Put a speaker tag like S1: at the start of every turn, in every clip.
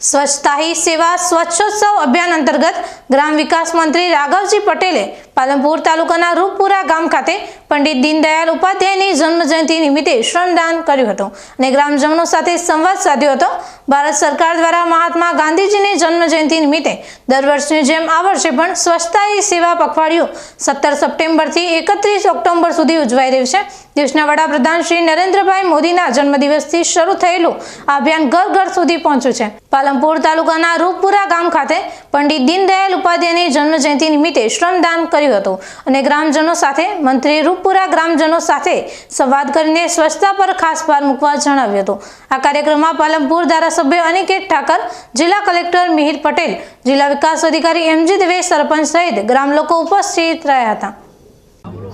S1: સ્વચ્છતા હી સેવા સ્વચ્છોત્સવ અભિયાન અંતર્ગત ગ્રામ વિકાસ મંત્રી રાઘવજી પટેલે પાલનપુર તાલુકાના રૂપપુરા ગામ ખાતે પંડિત દીનદયાળ ઉપાધ્યાયની જન્મજયંતિ નિમિત્તે શ્રમદાન કર્યું હતું અને ગ્રામજનો સાથે સંવાદ સાધ્યો હતો. ભારત સરકાર દ્વારા મહાત્મા ગાંધીજીની જન્મજયંતિ નિમિત્તે દર વર્ષની જેમ આ વર્ષે પણ સ્વચ્છતા એ સેવા પખવાડિયું સત્તર સપ્ટેમ્બરથી એકત્રીસ ઓક્ટોબર સુધી ઉજવાઈ રહ્યું છે. દેશના વડાપ્રધાન શ્રી નરેન્દ્રભાઈ મોદીના જન્મદિવસથી શરૂ થયેલું આ અભિયાન ઘર ઘર સુધી પહોંચ્યું છે. પાલનપુર તાલુકાના રૂપપુરા ગામ ખાતે પંડિત દીનદયાળ ઉપાધ્યાયની જન્મજયંતિ નિમિત્તે શ્રમદાન કર્યું હતું. અને ગ્રામજનો સાથે મંત્રીએ રૂપપુરા ગ્રામજનો સાથે સંવાદ કરીને સ્વચ્છતા પર ખાસ ભાર મૂકવા જણાવ્યું હતું. આ કાર્યક્રમમાં પાલનપુર ધારાસભ્ય અનિકેત ઠાકર, જિલ્લા કલેક્ટર મિહિર પટેલ, જિલ્લા વિકાસ અધિકારી એમજી દવે સરપંચ સહિત ગ્રામ લોકો ઉપસ્થિત રહ્યા હતા.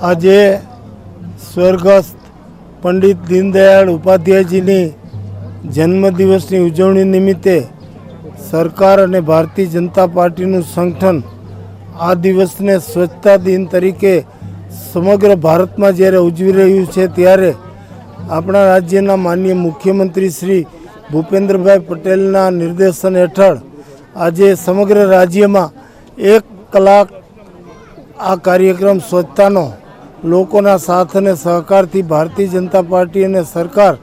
S2: આજે સ્વર્ગસ્થ પંડિત દીનદયાળ ઉપાધ્યાયજીની જન્મદિવસની ઉજવણી નિમિત્તે સરકાર અને ભારતીય જનતા પાર્ટીનું સંગઠન આ દિવસને સ્વચ્છતા દિન તરીકે સમગ્ર ભારતમાં જ્યારે ઉજવી રહ્યું છે ત્યારે આપણા રાજ્યના માનનીય મુખ્યમંત્રી શ્રી ભૂપેન્દ્રભાઈ પટેલના નિર્દેશન હેઠળ આજે સમગ્ર રાજ્યમાં એક કલાક આ કાર્યક્રમ સ્વચ્છતાનો લોકોના સાથ અને સહકારથી ભારતીય જનતા પાર્ટી અને સરકાર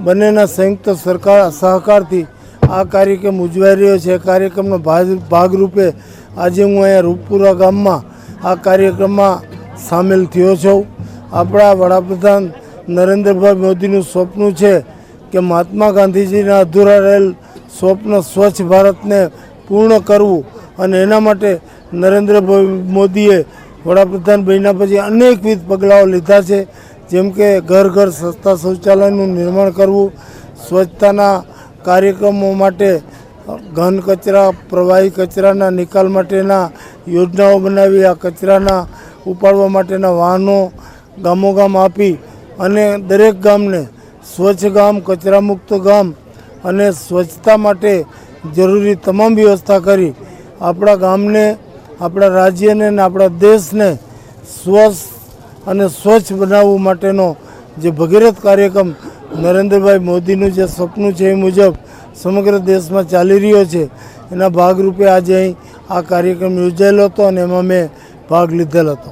S2: બંનેના સંયુક્ત સરકાર સહકારથી આ કાર્યક્રમ ઉજવાઈ રહ્યો છે. કાર્યક્રમનો ભાગ ભાગરૂપે આજે હું અહીંયા રૂપપુરા ગામમાં આ કાર્યક્રમમાં સામેલ થયો છું. આપણા વડાપ્રધાન નરેન્દ્રભાઈ મોદીનું સ્વપ્ન છે કે મહાત્મા ગાંધીજીના અધૂરા રહેલ સ્વપ્ન સ્વચ્છ ભારતને પૂર્ણ કરવું અને એના માટે નરેન્દ્રભાઈ મોદીએ વડાપ્રધાન બન્યા પછી અનેકવિધ પગલાઓ લીધા છે. જેમ કે ઘર ઘર સસ્તા શૌચાલયનું નિર્માણ કરવું, સ્વચ્છતાના કાર્યક્રમો માટે ઘન કચરા, પ્રવાહી કચરાના નિકાલ માટેના યોજનાઓ બનાવી, આ કચરાના ઉપાડવા માટેના વાહનો ગામો ગામ આપી અને દરેક ગામને સ્વચ્છ ગામ, કચરામુક્ત ગામ અને સ્વચ્છતા માટે જરૂરી તમામ વ્યવસ્થા કરી આપણા ગામને, આપણા રાજ્યને અને આપણા દેશને સ્વસ્થ અને સ્વચ્છ બનાવવા માટેનો જે ભગીરથ કાર્યક્રમ નરેન્દ્રભાઈ મોદીનું જે સપનું છે એ મુજબ સમગ્ર દેશમાં ચાલી રહ્યો છે. એના ભાગરૂપે આજે અહીં આ કાર્યક્રમ યોજાયેલો હતો અને એમાં મેં ભાગ લીધેલ હતો.